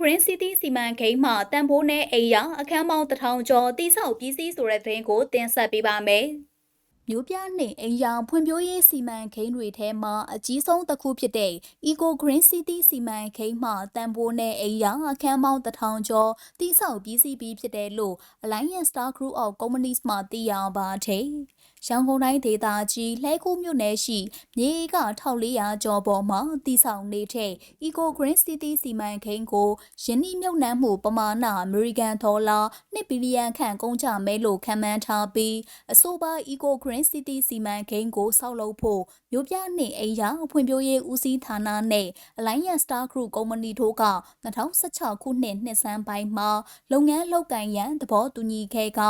Green City စီမံကိန်းမှာတန်ဖိုးနဲ့အိမ်ယာအခန်းပေါင်းတစ်ထောင်ကျော်တိစောက်ပစ္စည်းဆိုတဲ့သတင်းကိုတင်ဆက်ပေးပါမယ်။ မြို့ပြနှင့်အိမ်ယာဖွံ့ဖြိုးရေးစီမံကိန်းတွေထဲမှာအကြီးဆုံးတစ်ခုဖြစ်တဲ့ Eco Green City စီမံကိန်းမှာတန်ဖိုးနဲ့အိမ်ယာအခန်းပေါင်းတစ်ထောင်ကျော်တိစောက်ပစ္စည်းပြီးဖြစ်တယ်လို့ Alliance Star Group of Companies မှသိရပါတယ်။ရန်ကုန်တိုင်းဒေသကြီးလှဲကူးမြို့နယ်ရှိမြေဧက1400ကျော်ပေါ်မှာတည်ဆောင်နေတဲ့ Eco Green City စီမံကိန်းကိုယင်းနှမြုပ်နှံမှုပမာဏအမေရိကန်ဒေါ်လာ1ဘီလီယံခန့်ကုန်ကျမယ်လို့ခန့်မှန်းထားပြီးအဆိုပါ Eco Green City စီမံကိန်းကိုဆောက်လုပ်ဖို့မြို့ပြနှင့်အိမ်ယာဖွံ့ဖြိုးရေးဦးစီးဌာနနဲ့ Alliance Star Group ကုမ္ပဏီတို့က2016ခုနှစ်နှစ်ဆန်းပိုင်းမှာလုပ်ငန်းလုပ်ကိုင်ရန်သဘောတူညီခဲ့က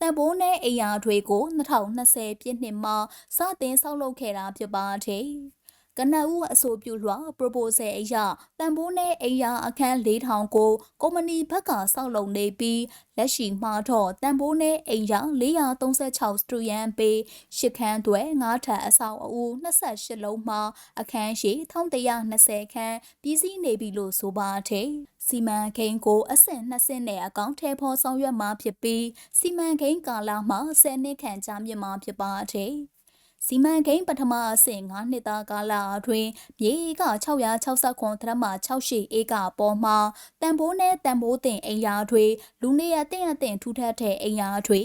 တန်ဖိုးနဲ့အိမ်ယာတွေကို2020ပြည့်နှစ်မှာစတင်ဆောက်လုပ်ခဲ့တာဖြစ်ပါတယ်။ ကနအူအဆိုပြုလွှာ proposal အရတန်ဖိုးနဲ့အိမ်ယာအခန်း4000ကိုကုမ္ပဏီဘက်ကစောက်လုပ်နေပြီးလက်ရှိမှာတော့တန်ဖိုးနဲ့အိမ်ယာ436စတူယန်ပေရှစ်ခန်းတွေ9ထပ်အဆောက်အဦ28လုံးမှာအခန်းရှိ1120ခန်းပြည်စည်းနေပြီလို့ဆိုပါတယ်စီမံကိန်းကိုအဆင့်2ဆင့်နဲ့အကောင့်ထဲပေါ်ဆောင်ရွက်မှာဖြစ်ပြီးစီမံကိန်းကာလမှာ10နှစ်ခန့်ကြာမြင့်မှာဖြစ်ပါတယ်။ စီမံကိန်းပထမအဆင့်9နှစ်သားကာလအတွင်းမြေဧက669ဒရမ68ဧကပေါ်မှာတန်ဖိုးနဲ့တန်ဖိုးတင်အိမ်ယာတွေလူနေရတင့်အတင်ထူထပ်တဲ့အိမ်ယာတွေ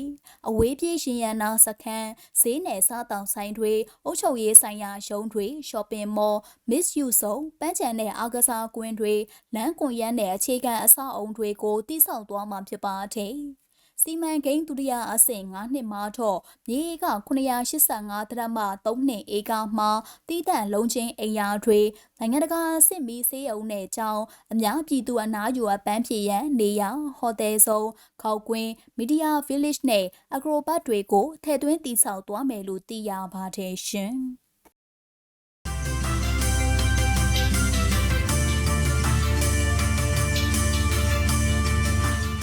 အဝေးပြေးရှင်ရနာစခန်းဈေးနယ်စားတောင်ဆိုင်တွေအုပ်ချုပ်ရေးဆိုင်ရာရုံးတွေ shopping mall miss you ဆောင်ပန်းချံနဲ့အားကစားကွင်းတွေလမ်းကွန်ရက်နဲ့အခြေခံအဆောက်အုံတွေကိုတိစောက်သွားမှာဖြစ်ပါတယ်။ စီမံကိန်းဒုတိယအဆင့်9နှစ်မှာတော့မြေဧက985ဒရမ3နှစ်ဧကမှာတည်တံ့လုံးချင်းအိမ်ယာတွေနိုင်ငံတကာစစ်မီဆေးရုံနဲ့ကြောင်းအများပြည်သူအနားယူအပ်ပန်းဖြေရန်နေရာဟိုတယ်ဆောင်ခောက်ကွင်းမီဒီယာဗီလစ်နဲ့အဂရိုဘတ်တွေကိုထည့်သွင်းတည်ဆောက်သွားမယ်လို့သိရပါတယ်ရှင်။